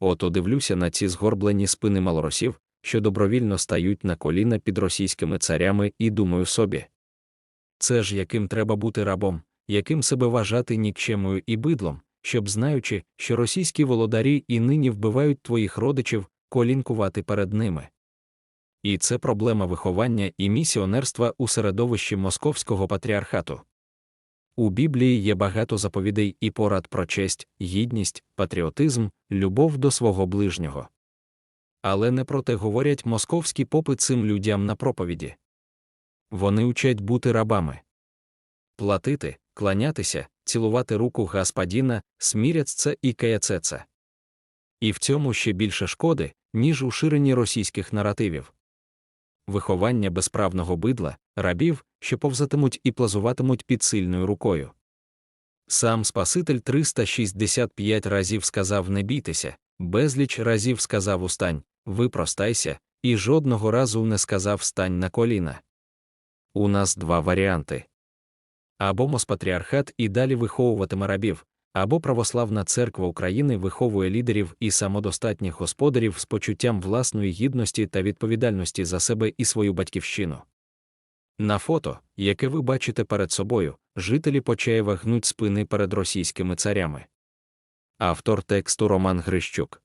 Ото дивлюся на ці згорблені спини малоросів, що добровільно стають на коліна під російськими царями, і думаю собі. Це ж яким треба бути рабом, яким себе вважати нікчемою і бидлом, щоб, знаючи, що російські володарі і нині вбивають твоїх родичів, колінкувати перед ними. І це проблема виховання і місіонерства у середовищі Московського патріархату. У Біблії є багато заповідей і порад про честь, гідність, патріотизм, любов до свого ближнього. Але не про те говорять московські попи цим людям на проповіді. Вони учать бути рабами, платити, кланятися, цілувати руку Господіна, сміряться і каяцеться. І в цьому ще більше шкоди, ніж у ширенні російських наративів. Виховання безправного бидла, рабів, що повзатимуть і плазуватимуть під сильною рукою. Сам Спаситель 365 разів сказав не бійтеся, безліч разів сказав устань, випростайся, і жодного разу не сказав стань на коліна. У нас два варіанти або Моспатріархат і далі виховуватиме рабів, або Православна церква України виховує лідерів і самодостатніх господарів з почуттям власної гідності та відповідальності за себе і свою батьківщину. На фото, яке ви бачите перед собою, жителі Почаєва гнуть спини перед російськими царями. Автор тексту Роман Грищук